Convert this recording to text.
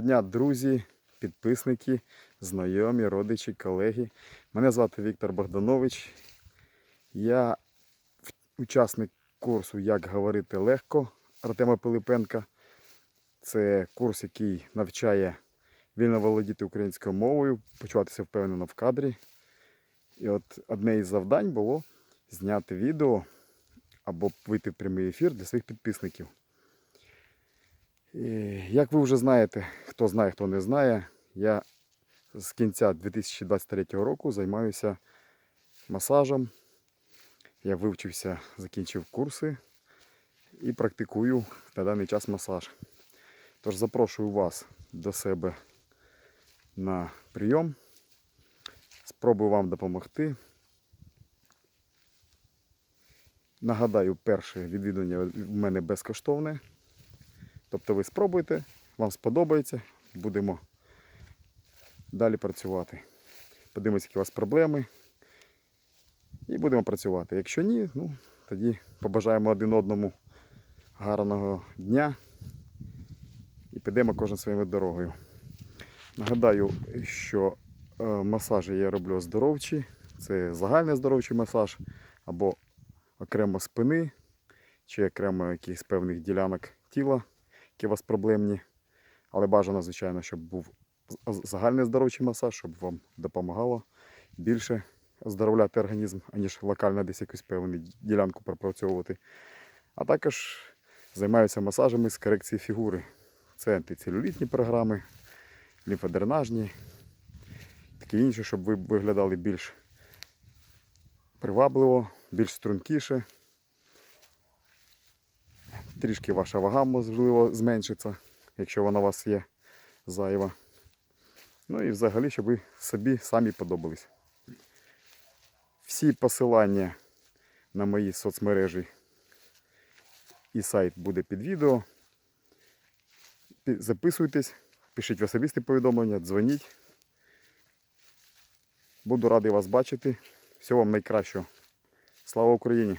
Дня, друзі, підписники, знайомі, родичі, колеги. Мене звати Віктор Богданович. Я учасник курсу Як говорити легко Артема Пилипенка. Це курс, який навчає вільно володіти українською мовою, почуватися впевнено в кадрі. І от одне із завдань було зняти відео або вийти в прямий ефір для своїх підписників. І, Як ви вже знаєте, хто знає, хто не знає, я з кінця 2023 року займаюся масажем. Я вивчився, закінчив курси і практикую на даний час масаж. Тож запрошую вас до себе на прийом. Спробую вам допомогти. Нагадаю, перше відвідування в мене безкоштовне. Тобто ви спробуйте, вам сподобається, будемо далі працювати. Подивимося, які у вас проблеми. І будемо працювати. Якщо ні, ну, тоді побажаємо один одному гарного дня і підемо кожен своєю дорогою. Нагадаю, що е, масажі я роблю оздоровчі. Це загальний оздоровчий масаж або окремо спини, чи окремо якихось певних ділянок тіла які у вас проблемні. Але бажано, звичайно, щоб був загальний здоровчий масаж, щоб вам допомагало більше оздоровляти організм, аніж локально десь якусь певну ділянку пропрацьовувати. А також займаюся масажами з корекції фігури. Це антицелюлітні програми, лімфодренажні, такі інші, щоб ви виглядали більш привабливо, більш стрункіше. Трішки ваша вага можливо зменшиться, якщо вона у вас є зайва. Ну і взагалі, щоб ви собі самі подобались. Всі посилання на мої соцмережі і сайт буде під відео. Записуйтесь, пишіть в особисті повідомлення, дзвоніть. Буду радий вас бачити. Всього вам найкращого. Слава Україні!